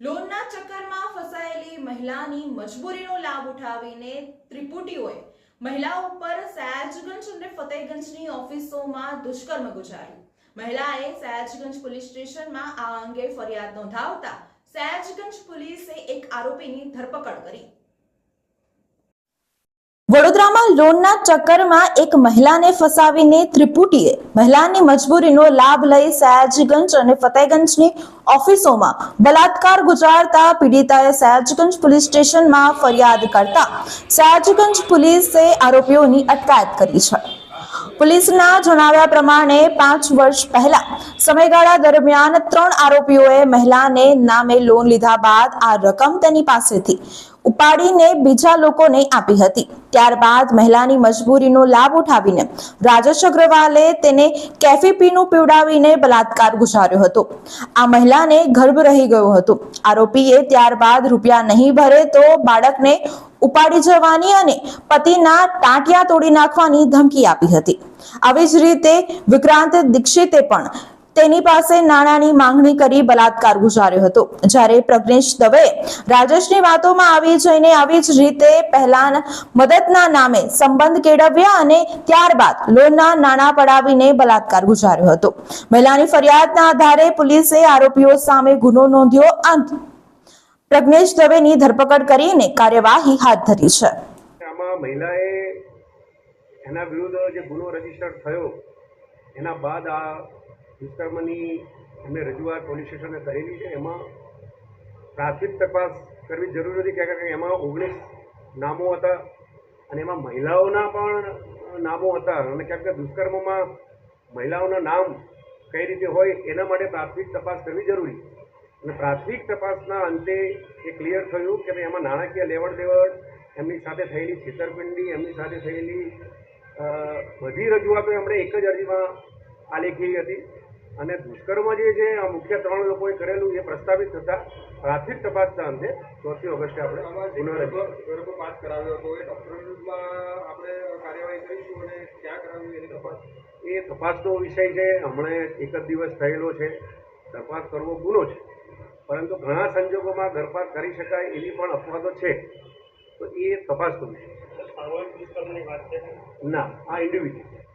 લોનના ચક્કરમાં ફસાયેલી મહિલાની મજબૂરીનો લાભ ઉઠાવીને ત્રિપુટીઓએ મહિલા ઉપર સયાજગંજ અને ફતેહગંજની ઓફિસોમાં દુષ્કર્મ ગુજાર્યું. મહિલાએ સયાજગંજ પોલીસ સ્ટેશનમાં આ અંગે ફરિયાદ નોંધાવતા સયાજગંજ પોલીસે એક આરોપીની ધરપકડ કરી. લોનના ચક્કરમાં એક મહિલાને ફસાવીને ત્રિપુટીએ મહિલાની મજબૂરીનો લાભ લઈ સયાજીગંજ અને ફતેહગંજની ઓફિસોમાં બલાત્કાર ગુજારતા પીડિતાએ સયાજીગંજ પોલીસ સ્ટેશનમાં ફરિયાદ કરતા સયાજીગંજ પોલીસે આરોપીઓની અટકાયત કરી છે. પોલીસના જણાવ્યા પ્રમાણે પાંચ વર્ષ પહેલા સમયગાળા દરમિયાન ત્રણ આરોપીઓએ મહિલાને નામે લોન લીધા બાદ આ રકમ તેની પાસેથી ઉપાડીને બીજા લોકોને આપી હતી. ત્યારબાદ મહિલાની મજબૂરીનો લાભ ઉઠાવીને રાજેશ અગ્રવાલે તેને કેફી પીનું પીવડાવીને બલાત્કાર ગુજાર્યો હતો. આ મહિલાને ગર્ભ રહી ગયો હતો. આરોપીએ ત્યારબાદ રૂપિયા નહીં ભરે તો બાળકને ઉપાડી જવાની અને પતિના ટાંટિયા તોડી નાખવાની ધમકી આપી હતી. આવી જ રીતે વિક્રાંત દીક્ષિતે પણ તેની પાસે નાણાંની માંગણી કરી બલાત્કાર ગુજાર્યો હતો. જ્યારે પ્રજ્ઞેશ દવે રાજેશની વાતોમાં આવી જઈને આવી જ રીતે પહેલા મદદના નામે સંબંધ કેળવ્યા અને ત્યારબાદ લોનના નાણાં પડાવીને બલાત્કાર ગુજાર્યો હતો. મહિલાની ફરિયાદના આધારે પોલીસે આરોપીઓ સામે ગુનો નોંધ્યો. અંત પ્રજ્ઞેશ દવેની ધરપકડ કરીને કાર્યવાહી હાથ ધરી છે. મહિલાએ એના વિરુદ્ધ જે ગુનો રજિસ્ટર થયો, એના બાદ આ દુષ્કર્મની એમને રજૂઆત પોલીસ સ્ટેશને કરેલી છે. એમાં પ્રાથમિક તપાસ કરવી જરૂરી હતી કારણ કે એમાં ઓગણીસ નામો હતા અને એમાં મહિલાઓના પણ નામો હતા. અને કેમ કે દુષ્કર્મમાં મહિલાઓના નામ કઈ રીતે હોય એના માટે પ્રાથમિક તપાસ કરવી જરૂરી. અને પ્રાથમિક તપાસના અંતે એ ક્લિયર થયું કે એમાં નાણાકીય લેવડ દેવડ એમની સાથે થયેલી છેતરપિંડી, એમની સાથે થયેલી બધી રજૂઆતો એમણે એક જ અરજીમાં આલેખી હતી. અને દુષ્કર્મ જે છે આ મુખ્ય ત્રણ લોકોએ કરેલું એ પ્રસ્તાવિત થતા પ્રાથમિક તપાસના અંતે ચોથી ઓગસ્ટે આપણે પાસ કરાવ્યો હતો. એ ડોક્ટર વિરુદ્ધમાં આપણે કાર્યવાહી કરીશું અને ક્યાં કરાવ્યું એની તપાસ? એ તપાસનો વિષય છે. હમણાં એક જ દિવસ થયેલો છે. તપાસ કરવો ગુનો છે. પરંતુ ઘણા સંજોગોમાં ગર્ભપાત કરી શકાય એવી પણ અપવાદો છે. તો એ તપાસનો વિષય ના આ ઇન્ડિવિજ્યુઅલ